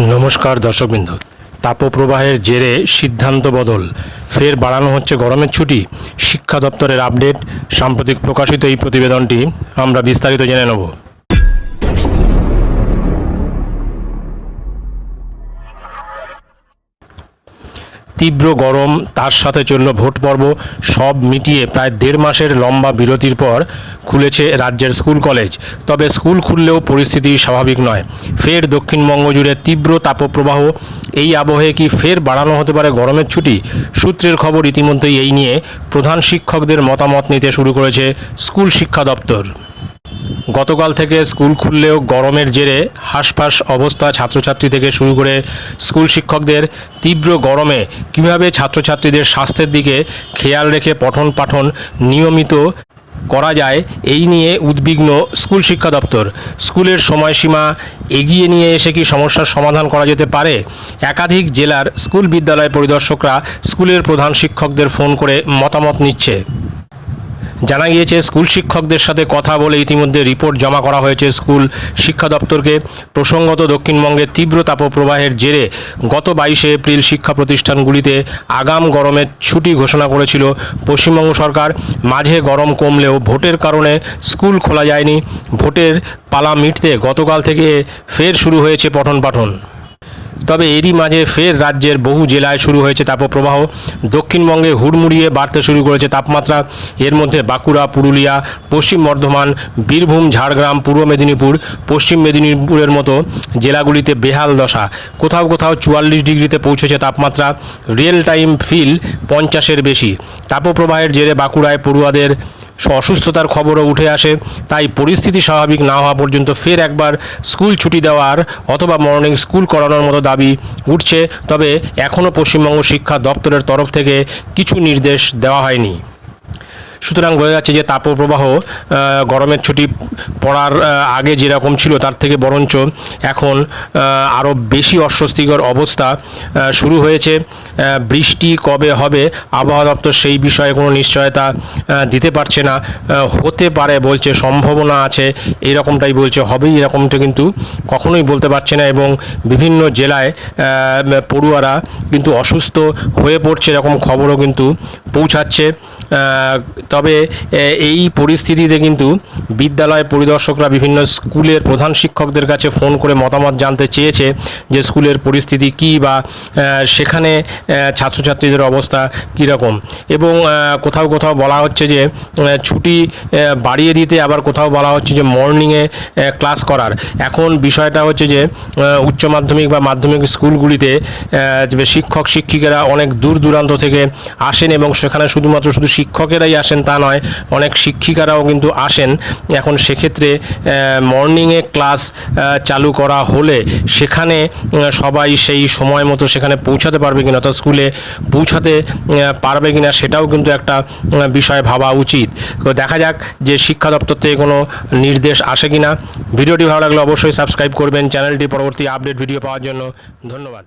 নমস্কার দর্শকবৃন্দ। তাপপ্রবাহের জেরে সিদ্ধান্ত বদল। ফের বাড়ানো হচ্ছে গরমের ছুটি। শিক্ষা দপ্তরের আপডেট। সাম্প্রতিক প্রকাশিত এই প্রতিবেদনটি আমরা বিস্তারিত জেনে নেব। তীব্র গরম, তার সাথে চলল ভোট পর্ব। সব মিটিয়ে প্রায় দেড় মাসের লম্বা বিরতির পর খুলেছে রাজ্যের স্কুল কলেজ। তবে স্কুল খুললেও পরিস্থিতি স্বাভাবিক নয়। ফের দক্ষিণবঙ্গ জুড়ে তীব্র তাপপ্রবাহ। এই আবহে কি ফের বাড়ানো হতে পারে গরমের ছুটি? সূত্রের খবর ইতিমধ্যেই এই নিয়ে প্রধান শিক্ষকদের মতামত নিতে শুরু করেছে স্কুল শিক্ষা দপ্তর। গতকাল থেকে স্কুল খুললেও গরমের জেরে হাঁসফাঁস অবস্থা ছাত্রছাত্রী থেকে শুরু করে স্কুল শিক্ষকদের তীব্র গরমে কীভাবে ছাত্রছাত্রীদের স্বাস্থ্যের দিকে খেয়াল রেখে পঠন পাঠন নিয়মিত করা যায়, এই নিয়ে উদ্বিগ্ন স্কুল শিক্ষা দপ্তর। স্কুলের সময়সীমা এগিয়ে নিয়ে এসে কি সমস্যার সমাধান করা যেতে পারে? একাধিক জেলার স্কুল বিদ্যালয় পরিদর্শকরা স্কুলের প্রধান শিক্ষকদের ফোন করে মতামত নিচ্ছে। জানা গিয়েছে, স্কুল শিক্ষকদের সাথে কথা বলে ইতিমধ্যে রিপোর্ট জমা করা হয়েছে স্কুল শিক্ষা দপ্তরকে। প্রসঙ্গত দক্ষিণবঙ্গের তীব্র তাপপ্রবাহের জেরে গত বাইশে এপ্রিল শিক্ষা প্রতিষ্ঠানগুলিতে আগাম গরমের ছুটি ঘোষণা করেছিল পশ্চিমবঙ্গ সরকার। মাঝে গরম কমলেও ভোটের কারণে স্কুল খোলা যায়নি। ভোটের পালা মিটতে গতকাল থেকে ফের শুরু হয়েছে পঠন পাঠন। তবে এরই মাঝে ফের রাজ্যের বহু জেলায় শুরু হয়েছে তাপপ্রবাহ। দক্ষিণবঙ্গে হুড়মুড়িয়ে বাড়তে শুরু করেছে তাপমাত্রা। এর মধ্যে বাঁকুড়া, পুরুলিয়া, পশ্চিম বর্ধমান, বীরভূম, ঝাড়গ্রাম, পূর্ব মেদিনীপুর, পশ্চিম মেদিনীপুরের মতো জেলাগুলিতে বেহাল দশা। কোথাও কোথাও চুয়াল্লিশ ডিগ্রিতে পৌঁছেছে তাপমাত্রা। রিয়েল টাইম ফিল পঞ্চাশের বেশি। তাপপ্রবাহের জেরে বাঁকুড়ায়, পড়ুয়াদের অসুস্থতার খবরও উঠে আসে। তাই পরিস্থিতি স্বাভাবিক না হওয়া পর্যন্ত ফের একবার স্কুল ছুটি দেওয়ার অথবা মর্নিং স্কুল করানোর মতো দাবি উঠছে। তবে এখনও পশ্চিমবঙ্গ শিক্ষা দপ্তরের তরফ থেকে কিছু নির্দেশ দেওয়া হয়নি। সুতরাং বোঝা যাচ্ছে যে তাপপ্রবাহ গরমের ছুটি পড়ার আগে যেরকম ছিল তার থেকে বরঞ্চ এখন আরও বেশি অস্বস্তিকর অবস্থা শুরু হয়েছে। বৃষ্টি কবে হবে আবহাওয়া দপ্তর সেই বিষয়ে কোনো নিশ্চয়তা দিতে পারছে না। হতে পারে বলছে, সম্ভাবনা আছে, এরকমটাই বলছে, হবেই এরকমটা কিন্তু কখনোই বলতে পারছে না এবং বিভিন্ন জেলায় পড়ুয়ারা কিন্তু অসুস্থ হয়ে পড়ছে এরকম খবরও কিন্তু পৌঁছাচ্ছে। তবে এই পরিস্থিতিতে কিন্তু বিদ্যালয় পরিদর্শকরা বিভিন্ন স্কুলের প্রধান শিক্ষকদের কাছে ফোন করে মতামত জানতে চেয়েছে যে স্কুলের পরিস্থিতি কী বা সেখানে ছাত্রছাত্রীদের অবস্থা কীরকম। এবং কোথাও কোথাও বলা হচ্ছে যে ছুটি বাড়িয়ে দিতে আবার কোথাও বলা হচ্ছে যে মর্নিংয়ে ক্লাস করার। এখন বিষয়টা হচ্ছে যে উচ্চ মাধ্যমিক বা মাধ্যমিক স্কুলগুলিতে শিক্ষক, শিক্ষিকারা অনেক দূর দূরান্ত থেকে আসেন এবং সেখানে শুধুমাত্র শুধু শিক্ষকেরাই আসেন তা নয়, অনেক শিক্ষিকারাও কিন্তু আসেন। এখন সেক্ষেত্রে মর্নিংয়ে ক্লাস চালু করা হলে সেখানে সবাই সেই সময় মতো সেখানে পৌঁছাতে পারবে কিনা, অর্থাৎ স্কুলে পৌঁছাতে পারবে কিনা সেটাও কিন্তু একটা বিষয় ভাবা উচিত। দেখা যাক যে শিক্ষা দপ্তর থেকে কোনো নির্দেশ আসে কিনা। ভিডিওটি ভালো লাগলে অবশ্যই সাবস্ক্রাইব করবেন। চ্যানেলটি পরবর্তী আপডেট ভিডিও পাওয়ার জন্য ধন্যবাদ।